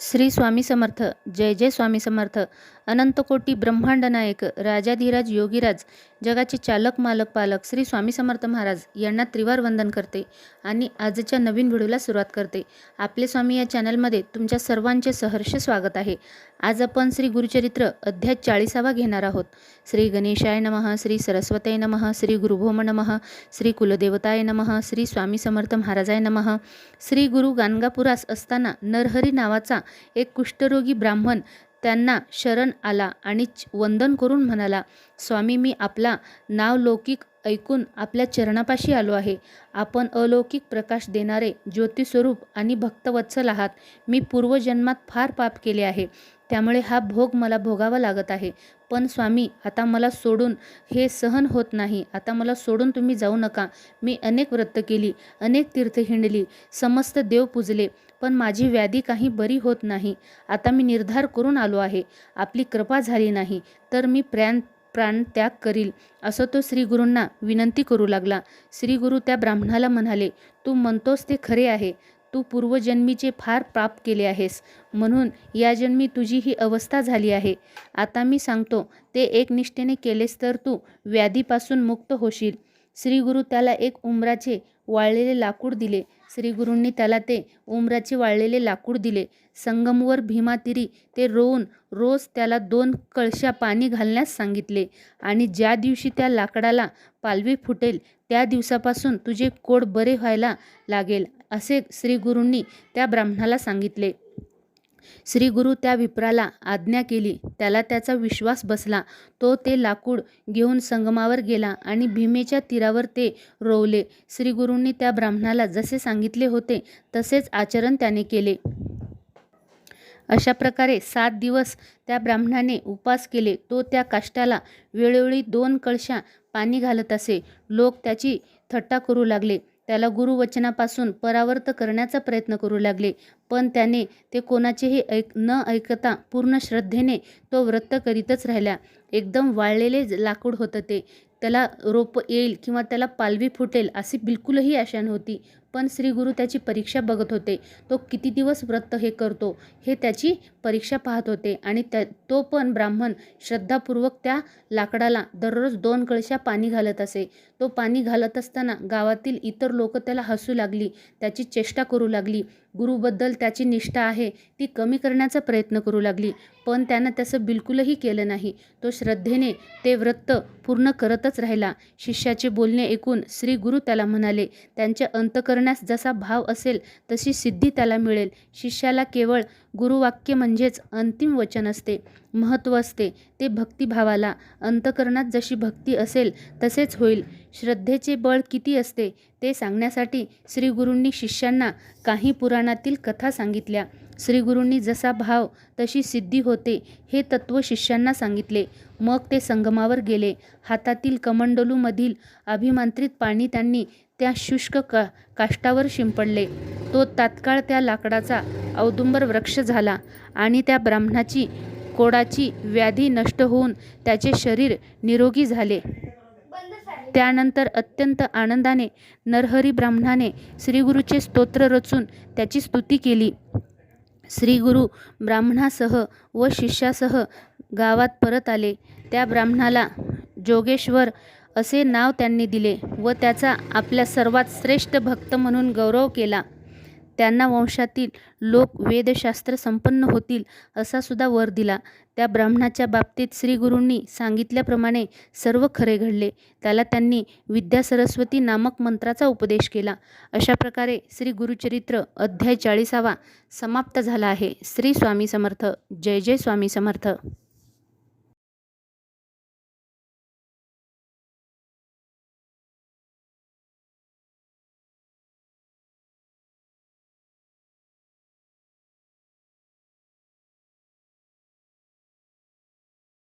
श्री स्वामी समर्थ जय जय स्वामी समर्थ. अनंतकोटी ब्रह्मांड नायक राजाधिराज योगीराज जगाचे चालक मालक पालक श्री स्वामी समर्थ महाराज यांना त्रिवार वंदन करते आणि आजच्या नवीन व्हिडिओला सुरुवात करते. आपले स्वामी या चॅनलमध्ये तुमच्या सर्वांचे सहर्ष स्वागत आहे. आज आपण श्री गुरुचरित्र अध्याय चाळीसावा घेणार आहोत. श्री गणेशाय नमः श्री सरस्वताय नमः श्री गुरुभोम नमः श्री कुलदेवताय नमः श्री स्वामी समर्थ महाराजाय नमः. श्री गुरु गाणगापुरास असताना नरहरी नावाचा एक कुष्ठरोगी ब्राह्मण त्यांना शरण आला आणि च- वंदन करून म्हणाला स्वामी मी आपला नाव लौकिक ऐकून आपल्या चरणापाशी आलो आहे. आपण अलौकिक प्रकाश देणारे ज्योतिस्वरूप आणि भक्तवत्सल आहात. मी पूर्वजन्मात फार पाप केले आहे. त्यामुळे हा भोग मला भोगावा लागत आहे. पण स्वामी आता मला सोडून हे सहन होत नाही. आता मला सोडून तुम्ही जाऊ नका. मी अनेक व्रत केली अनेक तीर्थ हिंडली समस्त देव पूजले पण माझी व्याधी काही बरी होत नाही. आता मी निर्धार करून आलो आहे. आपली कृपा झाली नाही. तर मी प्राण प्राणत्याग करील. असं तो श्रीगुरूंना विनंती करू लागला. श्रीगुरू त्या ब्राह्मणाला म्हणाले तू म्हणतोस ते खरे आहे. तू पूर्वजन्मीचे फार पाप केले आहेस. म्हणून या जन्मी तुझी ही अवस्था झाली आहे. आता मी सांगतो ते एक निष्ठेने केलेस तर तू व्याधीपासून मुक्त होशील. श्रीगुरू त्याला एक उमराचे वाळलेले लाकूड दिले. श्रीगुरूंनी त्याला ते उमराचे वाळलेले लाकूड दिले. संगमवर भीमातिरी ते रोवून रोज त्याला दोन कळशा पाणी घालण्यास सांगितले. आणि ज्या दिवशी त्या लाकडाला पालवी फुटेल त्या दिवसापासून तुझे कोड बरे व्हायला लागेल असे श्रीगुरूंनी त्या ब्राह्मणाला सांगितले. श्रीगुरू त्या विप्राला आज्ञा केली. त्याला त्याचा विश्वास बसला. तो ते लाकूड घेऊन संगमावर गेला आणि भीमेच्या तीरावर ते रोवले. श्रीगुरूंनी त्या ब्राह्मणाला जसे सांगितले होते तसेच आचरण त्याने केले. अशा प्रकारे सात दिवस त्या ब्राह्मणाने उपास केले. तो त्या काष्टाला वेळोवेळी दोन कळशा पाणी घालत असे. लोक त्याची थट्टा करू लागले. त्याला गुरुवचनापासून परावर्त करण्याचा प्रयत्न करू लागले. पण त्याने ते कोणाचेही ऐक न ऐकता पूर्ण श्रद्धेने तो व्रत करीतच राहिला. एकदम वाळलेले लाकूड होतं ते. त्याला रोप येईल किंवा त्याला पालवी फुटेल अशी बिलकुलही आशा नव्हती. पण श्रीगुरू त्याची परीक्षा बघत होते. तो किती दिवस व्रत हे करतो हे त्याची परीक्षा पाहत होते आणि त्या तो पण ब्राह्मण श्रद्धापूर्वक त्या लाकडाला दररोज दोन कळशा पाणी घालत असे. तो पाणी घालत असताना गावातील इतर लोक त्याला हसू लागली. त्याची चेष्टा करू लागली. गुरुबद्दल त्याची निष्ठा आहे ती कमी करण्याचा प्रयत्न करू लागली. पण त्यानं तसं बिलकुलही केलं नाही. तो श्रद्धेने ते व्रत पूर्ण करतच राहिला. शिष्याचे बोलणे ऐकून श्री गुरु त्याला म्हणाले त्यांच्या अंतकरणास जसा भाव असेल तशी सिद्धी त्याला मिळेल. शिष्याला केवळ गुरुवाक्य म्हणजेच अंतिम वचन असते महत्त्व असते. ते भक्तिभावाला अंतकरणात जशी भक्ती असेल तसेच होईल. श्रद्धेचे बळ किती असते ते सांगण्यासाठी श्रीगुरूंनी शिष्यांना काही पुराणातील कथा सांगितल्या. श्रीगुरूंनी जसा भाव तशी सिद्धी होते हे तत्त्व शिष्यांना सांगितले. मग ते संगमावर गेले. हातातील कमंडलूमधील अभिमांत्रित पाणी त्यांनी त्या शुष्क का काष्टावर शिंपडले. तो तात्काळ त्या लाकडाचा औदुंबर वृक्ष झाला आणि त्या ब्राह्मणाची कोडाची व्याधी नष्ट होऊन त्याचे शरीर निरोगी झाले. त्यानंतर अत्यंत आनंदाने नरहरी ब्राह्मणाने श्रीगुरूचे स्तोत्र रचून त्याची स्तुती केली. श्रीगुरु ब्राह्मणासह व शिष्यासह गावात परत आले. त्या ब्राह्मणाला जोगेश्वर असे नाव त्यांनी दिले व त्याचा आपल्या सर्वात श्रेष्ठ भक्त म्हणून गौरव केला. त्यांना वंशातील लोक वेदशास्त्र संपन्न होतील असा सुद्धा वर दिला. त्या ब्राह्मणाच्या बाबतीत श्रीगुरूंनी सांगितल्याप्रमाणे सर्व खरे घडले. त्याला त्यांनी विद्या सरस्वती नामक मंत्राचा उपदेश केला. अशा प्रकारे श्री गुरुचरित्र अध्याय चाळीसावा समाप्त झाला आहे. श्री स्वामी समर्थ. जय जय स्वामी समर्थ.